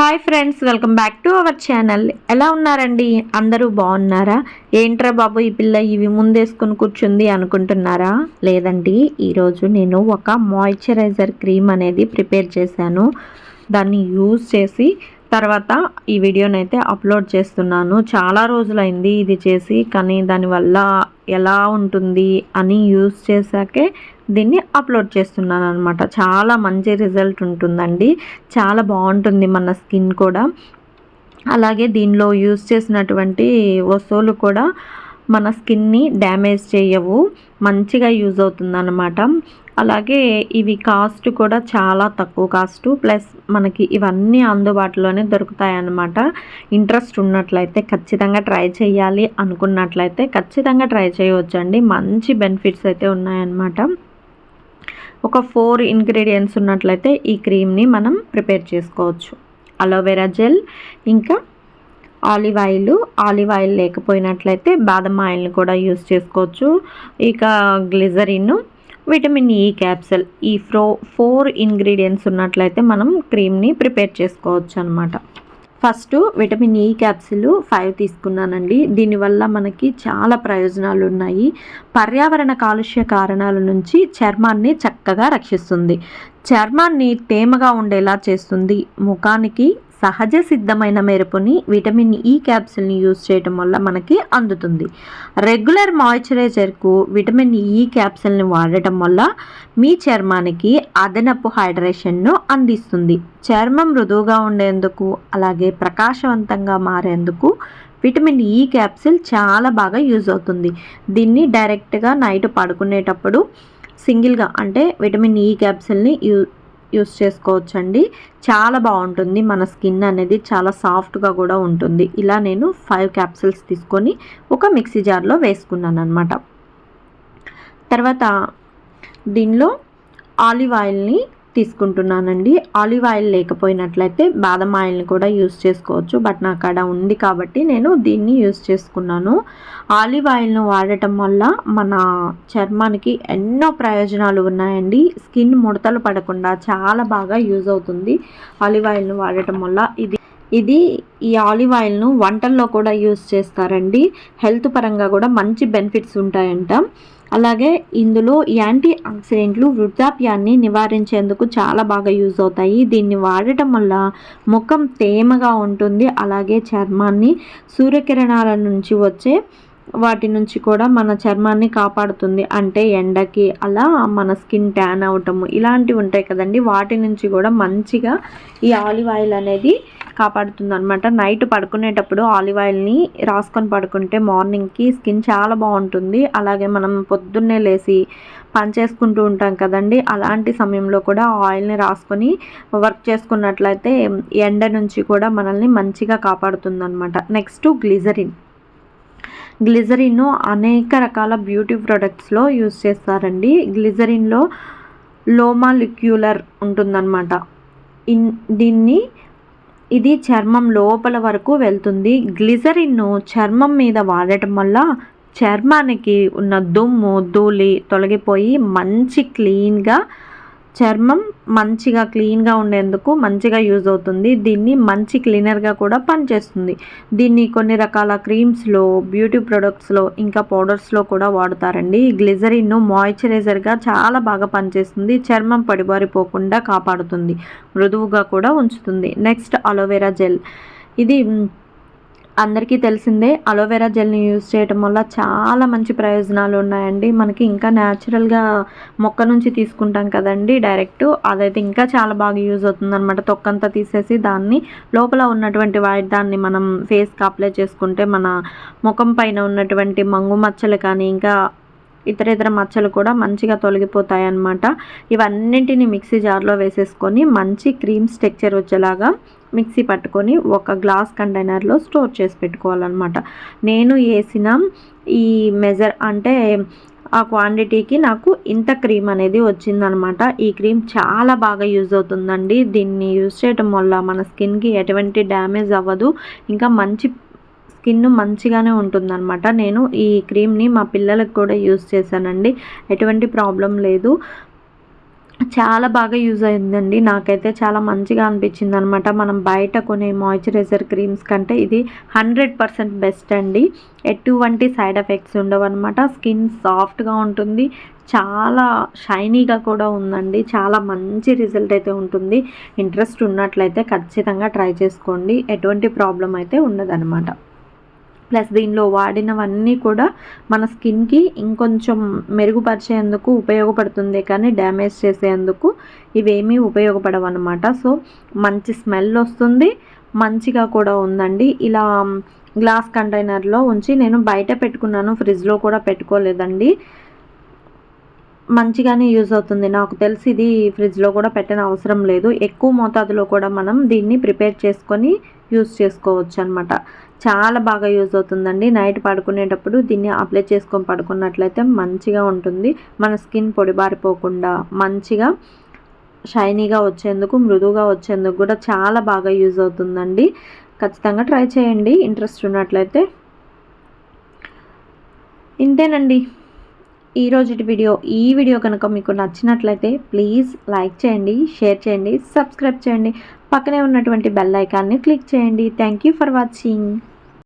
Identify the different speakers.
Speaker 1: Hi friends welcome back to our channel. ఎలా ఉన్నారండి? అందరూ బాగున్నారా? ఏంట్రా బాబు ఈ పిల్ల ఇవి ముందేసుకుని కూర్చుంది అనుకుంటున్నారా? లేదండి ఈరోజు నేను ఒక మాయిశ్చరైజర్ క్రీమ్ అనేది ప్రిపేర్ చేశాను. దాన్ని యూజ్ చేసి తర్వాత ఈ వీడియోనైతే అప్లోడ్ చేస్తున్నాను. చాలా రోజులైంది ఇది చేసి కానీ దానివల్ల ఎలా ఉంటుంది అని యూజ్ చేశాకే దీన్ని అప్లోడ్ చేస్తున్నాను అనమాట చాలా మంచి రిజల్ట్ ఉంటుందండి. చాలా బాగుంటుంది మన స్కిన్ కూడా. అలాగే దీనిలో యూజ్ చేసినటువంటి వస్తువులు కూడా మన స్కిన్ని డ్యామేజ్ చేయవు. మంచిగా యూజ్ అవుతుంది అనమాట అలాగే ఇవి కాస్ట్ కూడా చాలా తక్కువ కాస్ట్ ప్లస్ మనకి ఇవన్నీ అందుబాటులోనే దొరుకుతాయి అన్నమాట ఇంట్రెస్ట్ ఉన్నట్లయితే ఖచ్చితంగా ట్రై చేయాలి అనుకున్నట్లయితే ఖచ్చితంగా ట్రై చేయవచ్చండి. మంచి బెనిఫిట్స్ అయితే ఉన్నాయన్నమాట. ఒక ఫోర్ ఇంగ్రీడియంట్స్ ఉన్నట్లయితే ఈ క్రీమ్ని మనం ప్రిపేర్ చేసుకోవచ్చు. అలోవెరా జెల్ ఇంకా ఆలివ్ ఆయిల్ ఆలివ్ ఆయిల్ లేకపోయినట్లయితే బాదం ఆయిల్ని కూడా యూస్ చేసుకోవచ్చు. ఇక గ్లిజరిన్ విటమిన్ ఈ క్యాప్సల్ ఈ ఫ్రో ఫోర్ ఇంగ్రీడియంట్స్ ఉన్నట్లయితే మనం క్రీమ్ని ప్రిపేర్ చేసుకోవచ్చు అనమాట ఫస్ట్ విటమిన్ e ఈ క్యాప్సిల్ ఫైవ్ తీసుకున్నానండి. దీనివల్ల మనకి చాలా ప్రయోజనాలు ఉన్నాయి పర్యావరణ కాలుష్య కారణాల నుంచి చర్మాన్ని చక్కగా రక్షిస్తుంది. చర్మాన్ని తేమగా ఉండేలా చేస్తుంది. ముఖానికి సహజ సిద్ధమైన మెరుపుని విటమిన్ e ఈ క్యాప్సిల్ని యూజ్ చేయడం వల్ల మనకి అందుతుంది. రెగ్యులర్ మాయిశ్చరైజర్కు విటమిన్ e ఈ క్యాప్సిల్ని వాడటం వల్ల మీ చర్మానికి అదనపు హైడ్రేషన్ను అందిస్తుంది. చర్మం మృదువుగా ఉండేందుకు అలాగే ప్రకాశవంతంగా మారేందుకు విటమిన్ ఈ క్యాప్సిల్ చాలా బాగా యూజ్ అవుతుంది. దీన్ని డైరెక్ట్గా నైట్ పడుకునేటప్పుడు సింగిల్గా అంటే విటమిన్ ఈ క్యాప్సిల్ని యూ యూస్ చేసుకోవచ్చండి. చాలా బాగుంటుంది. మన స్కిన్ అనేది చాలా సాఫ్ట్గా కూడా ఉంటుంది. ఇలా నేను ఫైవ్ క్యాప్సిల్స్ తీసుకొని ఒక మిక్సీ జార్లో వేసుకున్నాను అనమాట తర్వాత దీనిలో ఆలివ్ ఆయిల్ని తీసుకుంటున్నానండి. ఆలివ్ ఆయిల్ లేకపోయినట్లయితే బాదం ఆయిల్ని కూడా యూస్ చేసుకోవచ్చు. బట్ నాకు అక్కడ ఉంది కాబట్టి నేను దీన్ని యూస్ చేసుకున్నాను. ఆలివ్ ఆయిల్ను వాడటం వల్ల మన చర్మానికి ఎన్నో ప్రయోజనాలు ఉన్నాయండి. స్కిన్ ముడతలు పడకుండా చాలా బాగా యూజ్ అవుతుంది ఆలివ్ ఆయిల్ను వాడటం వల్ల. ఇది ఇది ఈ ఆలివ్ ఆయిల్ను వంటల్లో కూడా యూస్ చేస్తారండి. హెల్త్ పరంగా కూడా మంచి బెనిఫిట్స్ ఉంటాయంట. అలాగే ఇందులో యాంటీ ఆక్సిడెంట్లు వృద్ధాప్యాన్ని నివారించేందుకు చాలా బాగా యూజ్ అవుతాయి. దీన్ని వాడటం వల్ల ముఖం తేమగా ఉంటుంది. అలాగే చర్మాన్ని సూర్యకిరణాల నుంచి వచ్చే వాటి నుంచి కూడా మన చర్మాన్ని కాపాడుతుంది. అంటే ఎండకి అలా మన స్కిన్ ట్యాన్ అవటము ఇలాంటివి ఉంటాయి కదండి. వాటి నుంచి కూడా మంచిగా ఈ ఆలివ్ ఆయిల్ అనేది కాపాడుతుంది అనమాట నైట్ పడుకునేటప్పుడు ఆలివ్ ఆయిల్ని రాసుకొని పడుకుంటే మార్నింగ్కి స్కిన్ చాలా బాగుంటుంది. అలాగే మనం పొద్దున్నే లేచి పని చేసుకుంటూ ఉంటాం కదండి. అలాంటి సమయంలో కూడా ఆయిల్ని రాసుకొని వర్క్ చేసుకున్నట్లయితే ఎండ నుంచి కూడా మనల్ని మంచిగా కాపాడుతుంది అనమాట నెక్స్ట్ గ్లిజరిన్. గ్లిజరిన్ అనేక రకాల బ్యూటీ ప్రొడక్ట్స్లో యూజ్ చేస్తారండి. గ్లిజరిన్లో లోమాలిక్యులర్ ఉంటుందన్నమాట. ఇన్ దీన్ని ఇది చర్మం లోపల వరకు వెళ్తుంది. గ్లిజరిన్ను చర్మం మీద వాడటం వల్ల చర్మానికి ఉన్న దుమ్ము ధూళి తొలగిపోయి మంచి క్లీన్గా చర్మం మంచిగా క్లీన్గా ఉండేందుకు మంచిగా యూజ్ అవుతుంది. దీన్ని మంచి క్లీనర్గా కూడా పనిచేస్తుంది. దీన్ని కొన్ని రకాల క్రీమ్స్లో బ్యూటీ ప్రొడక్ట్స్లో ఇంకా పౌడర్స్లో కూడా వాడతారండి. గ్లిజరిన్ మాయిశ్చరైజర్గా చాలా బాగా పనిచేస్తుంది. చర్మం పడిబారిపోకుండా కాపాడుతుంది. మృదువుగా కూడా ఉంచుతుంది. నెక్స్ట్ అలోవెరా జెల్ ఇది అందరికీ తెలిసిందే అలోవెరా జెల్ని యూజ్ చేయటం వల్ల చాలా మంచి ప్రయోజనాలు ఉన్నాయండి. మనకి ఇంకా న్యాచురల్గా మొక్క నుంచి తీసుకుంటాం కదండి డైరెక్ట్ అదైతే ఇంకా చాలా బాగా యూజ్ అవుతుంది అనమాట తొక్కంతా తీసేసి దాన్ని లోపల ఉన్నటువంటి దాన్ని మనం ఫేస్కి అప్లై చేసుకుంటే మన ముఖం పైన ఉన్నటువంటి మంగు మచ్చలు కానీ ఇంకా ఇతర ఇతర మచ్చలు కూడా మంచిగా తొలగిపోతాయి అన్నమాట ఇవన్నింటిని మిక్సీ జార్లో వేసేసుకొని మంచి క్రీమ్ స్ట్రక్చర్ వచ్చేలాగా మిక్సీ పట్టుకొని ఒక గ్లాస్ కంటైనర్లో స్టోర్ చేసి పెట్టుకోవాలన్నమాట. నేను వేసిన ఈ మెజర్ అంటే ఆ క్వాంటిటీకి నాకు ఇంత క్రీమ్ అనేది వచ్చిందనమాట ఈ క్రీమ్ చాలా బాగా యూజ్ అవుతుందండి. దీన్ని యూజ్ చేయడం వల్ల మన స్కిన్కి ఎటువంటి డ్యామేజ్ అవ్వదు. ఇంకా మంచి స్కిన్ మంచిగానే ఉంటుందన్నమాట. నేను ఈ క్రీమ్ని మా పిల్లలకు కూడా యూస్ చేశానండి. ఎటువంటి ప్రాబ్లం లేదు. చాలా బాగా యూజ్ అయిందండి. నాకైతే చాలా మంచిగా అనిపించింది అనమాట మనం బయట కొనే మాయిశ్చరైజర్ క్రీమ్స్ కంటే ఇది హండ్రెడ్ పర్సెంట్ బెస్ట్ అండి. ఎటువంటి సైడ్ ఎఫెక్ట్స్ ఉండవు అనమాట స్కిన్ సాఫ్ట్గా ఉంటుంది. చాలా షైనీగా కూడా ఉందండి. చాలా మంచి రిజల్ట్ అయితే ఉంటుంది. ఇంట్రెస్ట్ ఉన్నట్లయితే ఖచ్చితంగా ట్రై చేసుకోండి. ఎటువంటి ప్రాబ్లం అయితే ఉండదన్నమాట. ప్లస్ దీనిలో వాడినవన్నీ కూడా మన స్కిన్కి ఇంకొంచెం మెరుగుపరిచేందుకు ఉపయోగపడుతుంది కానీ డ్యామేజ్ చేసేందుకు ఇవేమీ ఉపయోగపడవు అనమాట సో మంచి స్మెల్ వస్తుంది మంచిగా కూడా ఉందండి. ఇలా గ్లాస్ కంటైనర్లో ఉంచి నేను బయట పెట్టుకున్నాను ఫ్రిడ్జ్లో కూడా పెట్టుకోలేదండి. మంచిగానే యూజ్ అవుతుంది. నాకు తెలిసి ఇది ఫ్రిడ్జ్లో కూడా పెట్టిన అవసరం లేదు. ఎక్కువ మోతాదులో కూడా మనం దీన్ని ప్రిపేర్ చేసుకొని యూజ్ చేసుకోవచ్చు అనమాట చాలా బాగా యూజ్ అవుతుందండి. నైట్ పడుకునేటప్పుడు దీన్ని అప్లై చేసుకొని పడుకున్నట్లయితే మంచిగా ఉంటుంది. మన స్కిన్ పొడిబారిపోకుండా మంచిగా షైనీగా వచ్చేందుకు మృదువుగా వచ్చేందుకు కూడా చాలా బాగా యూజ్ అవుతుందండి. ఖచ్చితంగా ట్రై చేయండి. ఇంట్రెస్ట్ ఉన్నట్లయితే. ఇంతేనండి. ఈరోజు వీడియో ఈ వీడియో కనుక మీకు నచ్చినట్లయితే ప్లీజ్ లైక్ చేయండి షేర్ చేయండి సబ్స్క్రైబ్ చేయండి. పక్కనే ఉన్నటువంటి బెల్ ఐకాన్ని క్లిక్ చేయండి. Thank you for watching.